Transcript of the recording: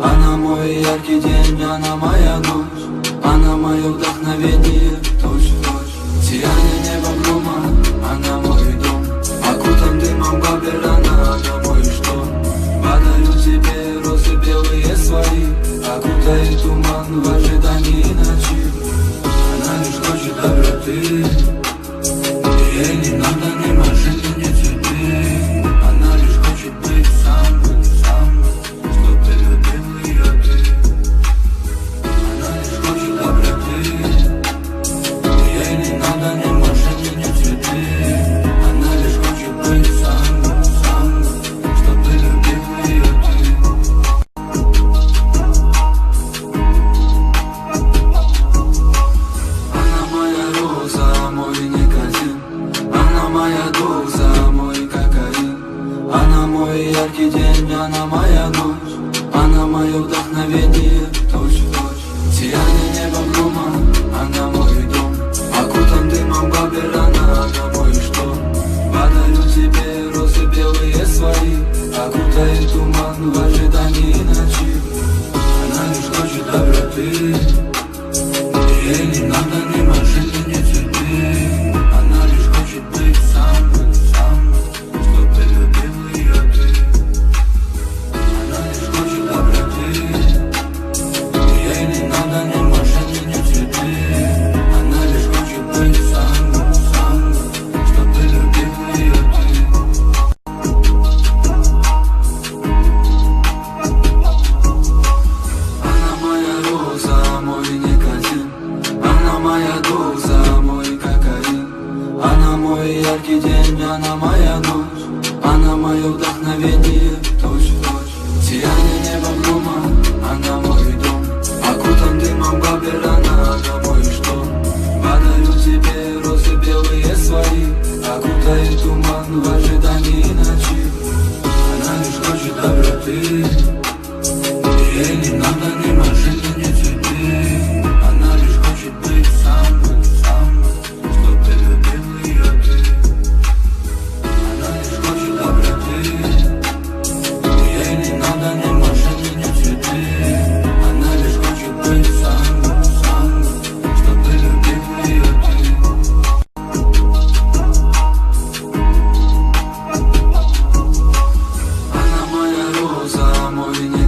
Она мой яркий день, она моя ночь Она мое вдохновение, точь в точь. Сияние неба грома, она мой дом. Окутан дымом габер, она, она мой шторм Подарю тебе розы белые свои Окутает туман в яркий день, она моя ночь Она мое вдохновение, точь в точь Сияние неба грома, она мой дом. Окутан дымом баберана, она мой что? Подарю тебе розы белые свои Окутает туман в ожидании ночи. Она лишь хочет доброты. Твой яркий день, она моя ночь Она мое вдохновение, точь в точь Сияние неба грома, она мой дом. Окутан дымом бабер, она домой что Подарю тебе розы белые свои Окутает туман в ожидании ночи. Она лишь хочет доброты. повинні